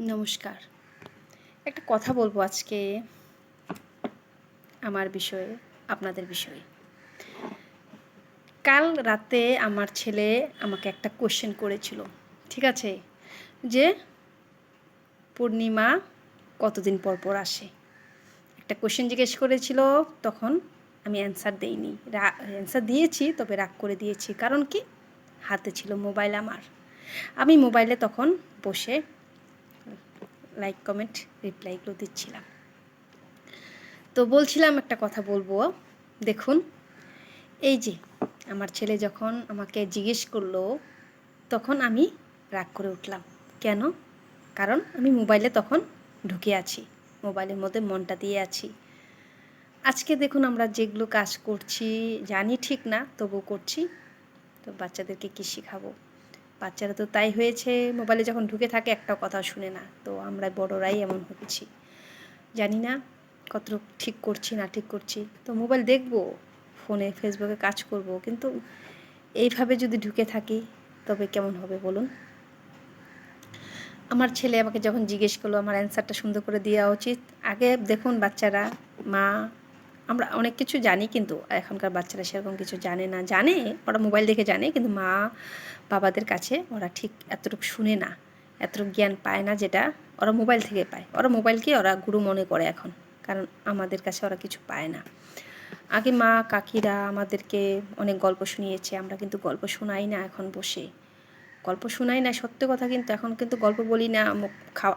নমস্কার। একটা কথা বলব আজকে আমার বিষয়ে, আপনাদের বিষয়ে। কাল রাতে আমার ছেলে আমাকে একটা কোশ্চেন করেছিল, ঠিক আছে? যে পূর্ণিমা কতদিন পর পর আসে? একটা কোশ্চেন জিজ্ঞেস করেছিল, তখন আমি অ্যান্সার দেইনি। অ্যান্সার দিয়েছি, তবে রাগ করে দিয়েছি। কারণ কি? হাতে ছিল মোবাইল আমার। আমি মোবাইলে তখন বসে লাইক কমেন্ট রিপ্লাইগুলো দিচ্ছিলাম। তো বলছিলাম একটা কথা বলব। দেখুন, এই যে আমার ছেলে যখন আমাকে জিজ্ঞেস করল, তখন আমি রাগ করে উঠলাম। কেন? কারণ আমি মোবাইলে তখন ঢুকে আছি। মোবাইলের মধ্যে মনটা দিয়ে আছি। আজকে দেখুন আমরা যেগুলো কাজ করছি, জানি ঠিক না তবু করছি। তো বাচ্চাদেরকে কী শেখাবো? বাচ্চারা তো তাই হয়েছে মোবাইলে যখন ঢুকে থাকে একটা কথা শুনে না। তো আমরা বড়রাই এমন হচ্ছি। জানি না কত ঠিক করছি, না ঠিক করছি। তো মোবাইল দেখব ফোনে ফেসবুকে কাজ করব। কিন্তু এইভাবে যদি ঢুকে থাকি, তবে কেমন হবে বলুন? আমার ছেলে আমাকে যখন জিজ্ঞেস করল, আমার অ্যান্সারটা সুন্দর করে দেওয়া উচিত। আগে দেখুন বাচ্চারা, মা আমরা অনেক কিছু জানি কিন্তু এখনকার বাচ্চারা সেরকম কিছু জানে না। জানে, ওরা মোবাইল দেখে জানে কিন্তু মা বাবাদের কাছে ওরা ঠিক এতটুকু শুনে না, এতটুকু জ্ঞান পায় না যেটা ওরা মোবাইল থেকে পায়। ওরা মোবাইলকে ওরা গুরু মনে করে এখন, কারণ আমাদের কাছে ওরা কিছু পায় না। আগে মা কাকিরা আমাদেরকে অনেক গল্প শুনিয়েছে, আমরা কিন্তু গল্প শোনাই না এখন বসে। গল্প শোনাই না, সত্য কথা কিন্তু এখন কিন্তু গল্প বলি না।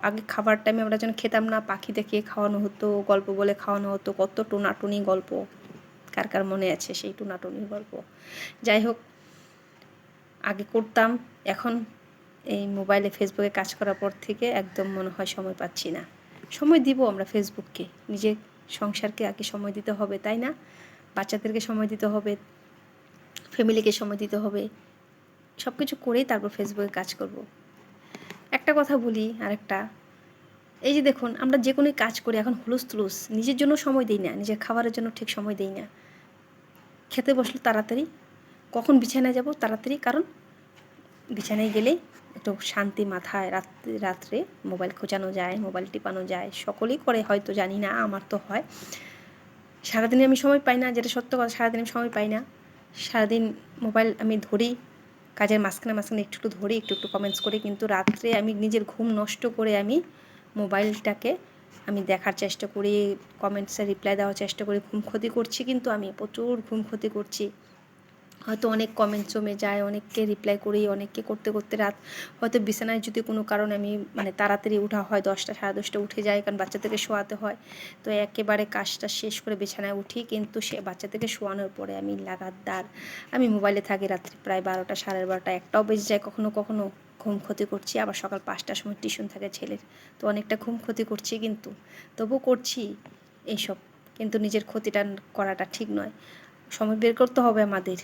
আগে খাবার টাইমে আমরা যখন খেতাম না, পাখি দেখে খাওয়ানো হতো, গল্প বলে খাওয়ানো হতো, কত টোনাটুনি গল্প। কার কার মনে আছে সেই টোনাটুনি গল্প? যাই হোক, আগে করতাম, এখন এই মোবাইলে ফেসবুকে কাজ করার পর থেকে একদম মনে হয় সময় পাচ্ছি না। সময় দিব আমরা ফেসবুককে নিজের সংসারকে আগে সময় দিতে হবে, তাই না? বাচ্চাদেরকে সময় দিতে হবে ফ্যামিলিকে সময় দিতে হবে। সব কিছু করেই তারপর ফেসবুকে কাজ করব। একটা কথা বলি আরেকটা। এই যে দেখুন, আমরা যে কোনো কাজ করি এখন হুলুস তুলুস নিজের জন্য সময় দিই না, নিজের খাবারের জন্য ঠিক সময় দিই না। খেতে বসলে তাড়াতাড়ি, কখন বিছানায় যাব তাড়াতাড়ি, কারণ বিছানায় গেলেই একটু শান্তি মাথায় রাত্রে রাত্রে মোবাইল খোঁচানো যায়, মোবাইল টিপানো যায়, সকলেই করে, হয়তো জানি না, আমার তো হয়। সারাদিনে আমি সময় পাই না, যেটা সত্য কথা, সারাদিন আমি সময় পাই না। সারাদিন মোবাইল আমি ধরি কাজের মাঝখানে মাঝখানে একটু একটু ধরে, একটু একটু কমেন্টস করে, কিন্তু রাত্রে আমি নিজের ঘুম নষ্ট করে আমি মোবাইলটাকে আমি দেখার চেষ্টা করি কমেন্টসে রিপ্লাই দেওয়ার চেষ্টা করি ঘুম ক্ষতি করছি কিন্তু আমি প্রচুর ঘুম ক্ষতি করছি। হয়তো অনেক কমেন্ট জমে যায়, অনেককে রিপ্লাই করি, অনেককে করতে করতে রাত হয়তো বিছানায় যদি কোনো কারণে আমি মানে তাড়াতাড়ি উঠা হয়, দশটা, সাড়ে দশটা উঠে যায় কারণ বাচ্চাদেরকে শোয়াতে হয়। তো একেবারে কাজটা শেষ করে বিছানায় উঠি, কিন্তু সে বাচ্চাদেরকে শোয়ানোর পরে আমি লাগাতার আমি মোবাইলে থাকি রাত্রি প্রায় বারোটা, সাড়ে বারোটা, একটাও বেজে যায় কখনো কখনো ঘুম ক্ষতি করছি। আবার সকাল পাঁচটার সময় টিউশন থাকে ছেলের, তো অনেকটা ঘুম ক্ষতি করছি কিন্তু তবু করছি এইসব। কিন্তু নিজের ক্ষতিটা করাটা ঠিক নয়। সময় বের করতে হবে আমাদের।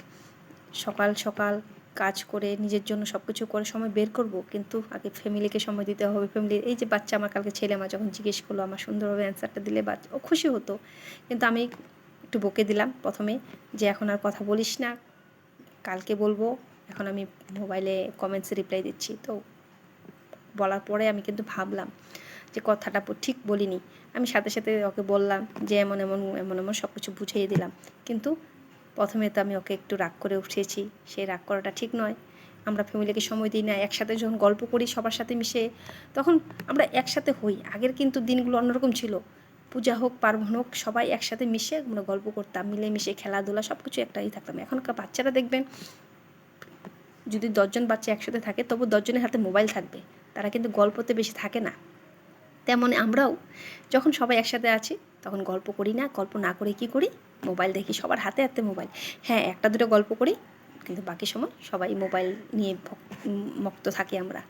সকাল সকাল কাজ করে, নিজের জন্য সব কিছু করে সময় বের করব, কিন্তু আগে ফ্যামিলিকে সময় দিতে হবে। ফ্যামিলির এই যে বাচ্চা আমার কালকে ছেলে আমার যখন জিজ্ঞেস করল, আমার সুন্দরভাবে অ্যান্সারটা দিলে বাচ্চা ও খুশি হতো। কিন্তু আমি একটু বকে দিলাম প্রথমে যে, এখন আর কথা বলিস না, কালকে বলব, এখন আমি মোবাইলে কমেন্টসে রিপ্লাই দিচ্ছি। তো বলার পরে আমি কিন্তু ভাবলাম যে, কথাটা ঠিক বলিনি। আমি সাথে সাথে ওকে বললাম যে, এমন এমন এমন এমন সব কিছু বুঝিয়ে দিলাম। কিন্তু প্রথমে তো আমি ওকে একটু রাগ করে উঠেছি। সেই রাগ করাটা ঠিক নয়। আমরা ফ্যামিলিকে সময় দিই না, একসাথে যখন গল্প করি, সবার সাথে মিশে, তখন আমরা একসাথে হই। আগের কিন্তু দিনগুলো অন্যরকম ছিল। পূজা হোক, পার্বণ হোক, সবাই একসাথে মিশে আমরা গল্প করতাম মিলে মিশে খেলাধুলা সব কিছু একটাই থাকতাম। এখনকার বাচ্চারা দেখবেন, যদি দশজন বাচ্চা একসাথে থাকে, তবু দশজনের হাতে মোবাইল থাকবে। তারা কিন্তু গল্পতে বেশি থাকে না। তেমন আমরাও। যখন সবাই একসাথে আছি, তখন গল্প করি না, গল্প না করে কি করি? মোবাইল দেখি, সবার হাতে হাতে মোবাইল। হ্যাঁ একটা দুটো গল্প করি, কিন্তু বাকি সময় সবাই মোবাইল নিয়ে মক্ত থাকি আমরা।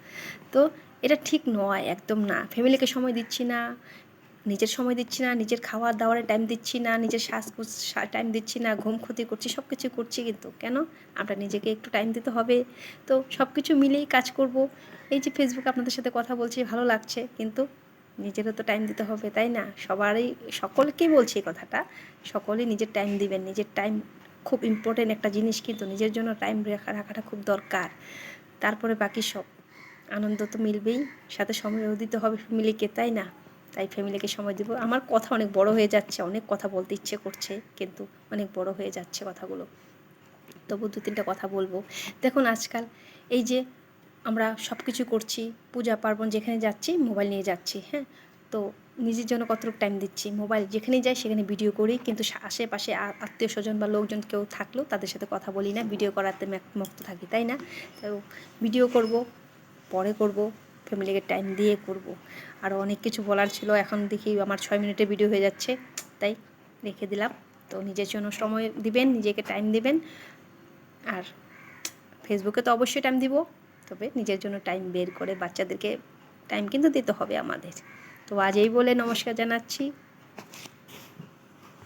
তো এটা ঠিক নয়, একদম না। ফ্যামিলিকে সময় দিচ্ছি না, নিজের সময় দিচ্ছি না, নিজের খাওয়ার দাওয়ারে টাইম দিচ্ছি না, নিজের শ্বাস টাইম দিচ্ছি না, ঘুম ক্ষতি করছি সব কিছু করছি কিন্তু কেন? আমরা নিজেকে একটু টাইম দিতে হবে। তো সব কিছু মিলেই কাজ করব। এই যে ফেসবুকে আপনাদের সাথে কথা বলছি, ভালো লাগছে, কিন্তু নিজেরও তো টাইম দিতে হবে, তাই না? সবারই, সকলকেই বলছি এই কথাটা, সকলেই নিজের টাইম দিবেন। নিজের টাইম খুব ইম্পর্টেন্ট একটা জিনিস কিন্তু নিজের জন্য টাইম রাখা, রাখাটা খুব দরকার। তারপরে বাকি সব, আনন্দ তো মিলবেই, সাথে সময়ও দিতে হবে ফ্যামিলিকে তাই না? তাই ফ্যামিলিকে সময় দিব। আমার কথা অনেক বড় হয়ে যাচ্ছে, অনেক কথা বলতে ইচ্ছে করছে, কিন্তু অনেক বড় হয়ে যাচ্ছে কথাগুলো। তবু দু তিনটা কথা বলব। দেখুন আজকাল এই যে আমরা সব কিছু করছি, পূজা পার্বণ যেখানে যাচ্ছি মোবাইল নিয়ে যাচ্ছি হ্যাঁ? তো নিজের জন্য কতটুকু টাইম দিচ্ছি? মোবাইল যেখানেই যাই সেখানে ভিডিও করি, কিন্তু আশেপাশে আত্মীয় স্বজন বা লোকজন কেউ থাকলেও তাদের সাথে কথা বলি না ভিডিও করাতে মুক্ত থাকি, তাই না? তো ভিডিও করব, পরে করব ফ্যামিলিকে টাইম দিয়ে করব। আরও অনেক কিছু বলার ছিল, এখন দেখি আমার ছয় মিনিটে ভিডিও হয়ে যাচ্ছে, তাই রেখে দিলাম। তো নিজের জন্য সময় দিবেন, নিজেকে টাইম দিবেন। আর ফেসবুকে তো অবশ্যই টাইম দিব। তবে নিজের জন্য টাইম বের করে বাচ্চাদেরকে টাইম কিন্তু দিতে হবে আমাদের। তো আজ এই বলে নমস্কার জানাচ্ছি।